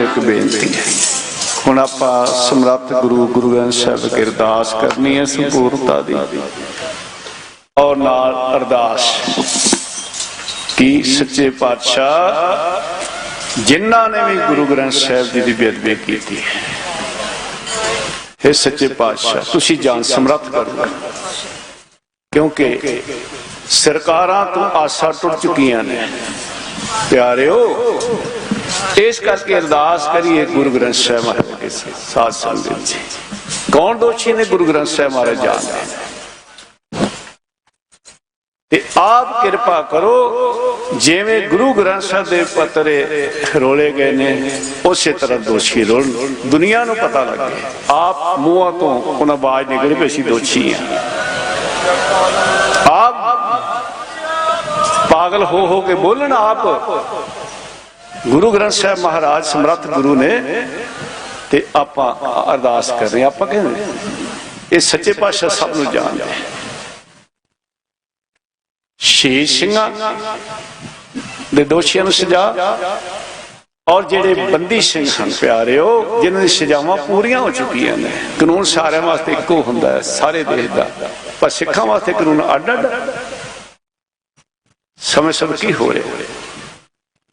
ਤੋਂ ਇੱਕ ਬੇਨਤੀ। ਹੈ ਹੁਣ ਆਪਾਂ ਸਮਰੱਥ ਗੁਰੂ ਗੁਰੂ ਗ੍ਰੰਥ ਸਾਹਿਬ ਕੀ ਅਰਦਾਸ ਕਰਨੀ ਹੈ ਸੰਪੂਰਨਤਾ ਦੀ। ਔਰ ਨਾਲ ਅਰਦਾਸ। ਕਿ ਸੱਚੇ ਪਾਤਸ਼ਾਹ ਜਿਨ੍ਹਾਂ ਨੇ ਵੀ ਗੁਰੂ ਗ੍ਰੰਥ ਸਾਹਿਬ ਜੀ ਦੀ ਬੇਅਦਬੀ ਕੀਤੀ ਹੈ? ਇਹ ਸੱਚੇ ਪਾਤਸ਼ਾਹ, ਤੁਸੀਂ ਜਾਨ ਸਮਰੱਥ ਕਰੋ ਕਿਉਂਕਿ ਸਰਕਾਰਾਂ ਤੋਂ ਆਸਾਂ ਟੁੱਟ ਚੁੱਕੀਆਂ ਨੇ। ਪਿਆਰਿਓ ਇਸ ਕਰਕੇ ਅਰਦਾਸ ਕਰੀਏ ਗੁਰੂ ਗ੍ਰੰਥ ਸਾਹਿਬ ਮਹਾਰਾਜ ਦੇ ਸਾਧ ਸੰਗਤ ਜੀ। ਕੌਣ ਦੋਸ਼ੀ ਨੇ ਗੁਰੂ ਗ੍ਰੰਥ ਸਾਹਿਬ ਮਹਾਰਾਜ ਜਾਣਦੇ ਤੇ ਆਪ ਕਿਰਪਾ ਕਰੋ, ਜਿਵੇਂ ਗੁਰੂ ਗ੍ਰੰਥ ਸਾਹਿਬ ਦੇ ਪੱਤਰੇ ਰੋਲੇ ਗਏ ਨੇ, ਉਸੇ ਤਰ੍ਹਾਂ ਦੋਸ਼ੀ ਰੋਲ ਦੁਨੀਆ ਨੂੰ ਪਤਾ ਲੱਗੇ ਆਪ ਮੂੰਹਾਂ ਤੋਂ ਉਹਨਾਂ ਆਵਾਜ਼ ਨਿਕਲ ਵੀ ਅਸੀਂ ਦੋਸ਼ੀ ਆ ਆਪ ਪਾਗਲ ਹੋ ਹੋ ਕੇ ਬੋਲਣ ਆਪ। ਗੁਰੂ ਗ੍ਰੰਥ ਸਾਹਿਬ ਮਹਾਰਾਜ ਸਮਰੱਥ ਗੁਰੂ ਨੇ ਤੇ ਆਪਾਂ ਅਰਦਾਸ ਕਰ ਰਹੇ ਆਪਾਂ ਕਹਿੰਦੇ ਇਹ ਸੱਚੇ ਪਾਤਸ਼ਾਹ ਸਭ ਨੂੰ ਜਾਣਦੇ ਹੈ। ਸ਼ੇਸ਼ ਸਿੰਘਾਂ ਦੇ ਦੋਸ਼ੀਆਂ ਨੂੰ ਸਜ਼ਾ ਔਰ ਜਿਹੜੇ ਬੰਦੀ ਸਿੰਘ ਹਨ ਪਿਆਰਿਓ ਜਿਨ੍ਹਾਂ ਦੀ ਸਜ਼ਾਵਾਂ ਪੂਰੀਆਂ ਹੋ ਚੁੱਕੀਆਂ ਨੇ। ਕਾਨੂੰਨ ਸਾਰਿਆਂ ਵਾਸਤੇ ਇੱਕੋ ਹੁੰਦਾ ਹੈ, ਸਾਰੇ ਦੇਸ਼ ਦਾ। ਪਰ ਸਿੱਖਾਂ ਵਾਸਤੇ ਕਾਨੂੰਨ ਅੱਡ ਅੱਡ ਸਮੇਂ ਸਭ ਕੀ ਹੋ ਰਿਹਾ?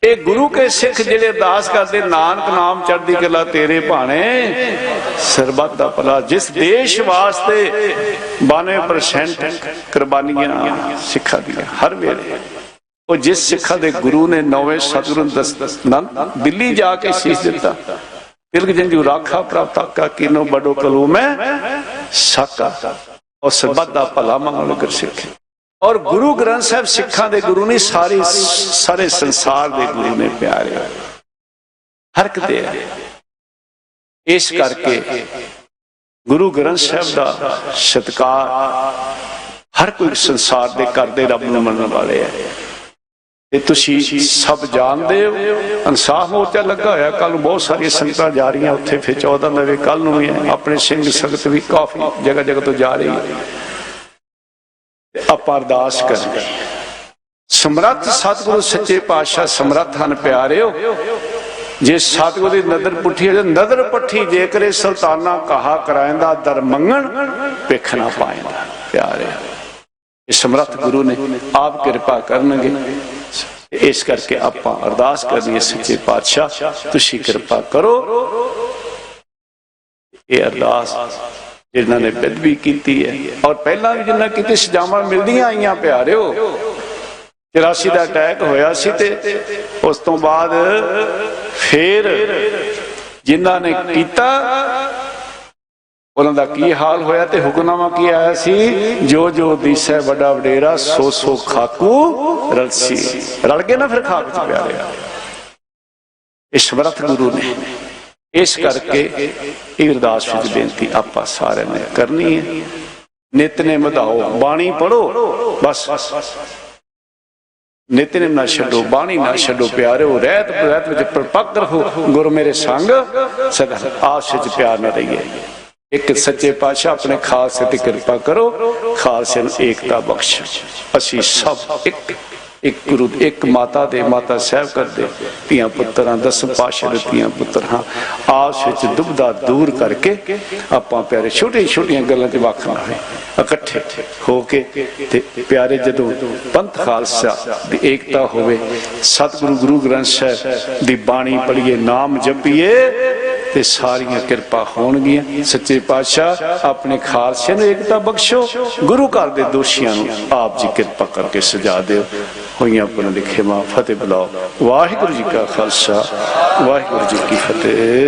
ਇਹ ਗੁਰੂ ਕੇ ਸਿੱਖ ਜਿਹੜੇ ਅਰਦਾਸ ਕਰਦੇ, ਨਾਨਕ ਨਾਮ ਚੜ੍ਹਦੀ ਕਲਾ ਤੇਰੇ ਭਾਣੇ। ਸਰਬੱਤ ਦਾ ਭਲਾ ਜਿਸ ਦੇਸ਼ ਵਾਸਤੇ 92% ਕੁਰਬਾਨੀਆਂ ਸਿੱਖਾਂ ਦੀਆਂ ਹਰ ਵੇਲੇ। ਉਹ ਜਿਸ ਸਿੱਖਾਂ ਦੇ ਗੁਰੂ ਨੇ ਨੌਵੇਂ ਸਤਿਗੁਰੂ ਨੂੰ ਦਿੱਲੀ ਜਾ ਕੇ ਸੀਸ ਦਿੱਤਾ। ਤਿਲਕ ਜੰਜੂ ਰਾਖਾ ਪ੍ਰਾਪਤਾ ਕਾ ਕੀਨੋ ਬੜੋ ਕਲੂਮ ਹੈ, ਸਾਕਾ। ਔਰ ਸਰਬੱਤ ਦਾ ਭਲਾ ਮੰਗਣ ਕਰ ਸਿੱਖੇ ਔਰ ਗੁਰੂ ਗ੍ਰੰਥ ਸਾਹਿਬ ਸਿੱਖਾਂ ਦੇ ਗੁਰੂ ਨਹੀਂ ਸਾਰੀ ਸਾਰੇ ਸੰਸਾਰ ਦੇ ਗੁਰੂ ਨੇ ਪਿਆਰੇ। ਹਰ ਹੈ। ਇਸ ਕਰਕੇ ਗੁਰੂ ਗ੍ਰੰਥ ਸਾਹਿਬ ਦਾ ਸਤਿਕਾਰ ਹਰ ਕੋਈ ਸੰਸਾਰ ਦੇ ਕਰਦੇ ਰੱਬ ਨੂੰ ਮੰਨਣ ਵਾਲੇ ਹੈ ਤੇ ਤੁਸੀਂ ਸਭ ਜਾਣਦੇ ਹੋ, ਇਨਸਾਫ ਮੋਰਚਾ ਲੱਗਾ ਹੋਇਆ ਕੱਲ ਨੂੰ ਬਹੁਤ ਸਾਰੀਆਂ ਸੰਗਤਾਂ ਜਾ ਰਹੀਆਂ, ਉੱਥੇ ਫਿਰ 14 ਨਵੇਂ ਕੱਲ ਨੂੰ ਵੀ ਆਪਣੇ ਸਿੰਘ ਸੰਗਤ ਵੀ ਕਾਫੀ ਜਗ੍ਹਾ ਜਗ੍ਹਾ ਤੋਂ ਜਾ ਰਹੀ ਹੈ। ਆਪਾਂ ਅਰਦਾਸ ਕਰੀਏ। ਸਮਰੱਥ ਸਤਿਗੁਰੂ ਸੱਚੇ ਪਾਤਸ਼ਾਹ ਸਮਰੱਥ ਹਨ ਪਿਆਰਿਓ। ਜੇ ਸਤਿਗੁਰੂ ਦੀ ਨਦਰ ਪੁੱਠੀ ਹੈ ਨਦਰ ਪੱਠੀ ਜੇ ਕਰੇ ਸੁਲਤਾਨਾ ਕਹਾ ਕਰਾਇੰਦਾ ਦਰ ਮੰਗਣ ਵੇਖ ਨਾ ਪਾਇੰਦਾ ਪਿਆਰਿਓ ਇਹ ਸਮਰੱਥ ਗੁਰੂ ਨੇ ਆਪ ਕਿਰਪਾ ਕਰਨਗੇ। ਇਸ ਕਰਕੇ ਆਪਾਂ ਅਰਦਾਸ ਕਰਨੀ ਸੱਚੇ ਪਾਤਸ਼ਾਹ, ਤੁਸੀਂ ਕਿਰਪਾ ਕਰੋ। ਇਹ ਅਰਦਾਸ ਜਿਨ੍ਹਾਂ ਨੇ ਬੇਦਬੀ ਕੀਤੀ ਹੈ। ਔਰ ਪਹਿਲਾਂ ਵੀ ਜਿਨ੍ਹਾਂ ਕੀਤੀ ਸਜ਼ਾਵਾਂ ਮਿਲਦੀਆਂ ਆਈਆਂ, ਪਿਆਰਿਓ 84 ਦਾ ਅਟੈਕ ਹੋਇਆ ਸੀ ਤੇ ਉਸ ਤੋਂ ਬਾਅਦ ਫੇਰ ਜਿਨ੍ਹਾਂ ਨੇ ਕੀਤਾ, ਉਹਨਾਂ ਦਾ ਕੀ ਹਾਲ ਹੋਇਆ ਤੇ ਹੁਕਮਨਾਮਾ ਕੀ ਆਇਆ ਸੀ? ਜੋ ਜੋ ਦੀਸੈ ਵੱਡਾ ਵਡੇਰਾ, ਸੋ ਸੋ ਖਾਕੂ ਰਲਸੀ। ਰਲ ਗਏ ਨਾ ਫਿਰ ਖਾਕ ਚ ਪਿਆਰੇ ਇਹ ਸਮਰੱਥ ਗੁਰੂ ਨੇ ਇਸ ਕਰਕੇ ਇਹ ਅਰਦਾਸ ਵਿੱਚ ਬੇਨਤੀ ਆਪਾਂ ਸਾਰਿਆਂ ਨੇ ਕਰਨੀ ਹੈ। ਨਿਤਨੇ ਵਧਾਓ, ਬਾਣੀ ਪੜੋ ਬਸ। ਨਿਤਨੇ ਨਾ ਛੱਡੋ, ਬਾਣੀ ਨਾ ਛੱਡੋ, ਪਿਆਰਿਓ, ਰਹਿਤ ਰਹਿਤ ਵਿੱਚ ਪ੍ਰਪੱਕ ਰਹੋ, ਗੁਰੂ ਮੇਰੇ ਸੰਗ ਸਦਾ ਆਸ ਵਿੱਚ ਪਿਆਰ ਨਾ ਰਹੀਏ। ਇੱਕ ਸੱਚੇ ਪਾਤਸ਼ਾਹ ਆਪਣੇ ਖਾਲਸੇ ਤੇ ਕਿਰਪਾ ਕਰੋ, ਖਾਲਸੇ ਨੂੰ ਏਕਤਾ ਬਖਸ਼। ਅਸੀਂ ਸਭ ਇੱਕ ਇੱਕ ਗੁਰੂ, ਇੱਕ ਮਾਤਾ ਦੇ, ਮਾਤਾ ਸਾਹਿਬ ਕਰਦੇ ਧੀਆਂ ਪੁੱਤਰਾਂ ਦਸ ਪਾਸ਼ਾ ਦੇ ਧੀਆਂ ਪੁੱਤਰ ਆਸ ਵਿੱਚ ਦੁਬਦਾ ਦੂਰ ਕਰਕੇ ਆਪਾਂ ਪਿਆਰੇ ਛੋਟੇ ਛੋਟੀਆਂ ਗੱਲਾਂ ਤੇ ਵੱਖ ਨਾ ਹੋਏ, ਇਕੱਠੇ ਹੋ ਕੇ ਤੇ ਪਿਆਰੇ ਜਦੋਂ ਪੰਥ ਖਾਲਸਾ ਦੀ ਏਕਤਾ ਹੋਵੇ, ਸਤਿਗੁਰੂ ਗੁਰੂ ਗ੍ਰੰਥ ਸਾਹਿਬ ਦੀ ਬਾਣੀ ਪੜ੍ਹੀਏ, ਨਾਮ ਜਪੀਏ ਤੇ ਸਾਰੀਆਂ ਕਿਰਪਾ ਹੋਣਗੀਆਂ। ਸੱਚੇ ਪਾਤਸ਼ਾਹ, ਆਪਣੇ ਖਾਲਸੇ ਨੂੰ ਏਕਤਾ ਬਖਸ਼ੋ, ਗੁਰੂ ਘਰ ਦੇ ਦੋਸ਼ੀਆਂ ਨੂੰ ਆਪ ਜੀ ਕਿਰਪਾ ਕਰਕੇ ਸਜਾ ਦਿਓ। ਹੋਈਆਂ ਪੁਰਨ ਲਿਖੇ ਮਾ ਫਤਿਹ ਬੁਲਾਓ। ਵਾਹਿਗੁਰੂ ਜੀ ਕਾ ਖਾਲਸਾ ਵਾਹਿਗੁਰੂ ਜੀ ਕੀ ਫਤਿਹ।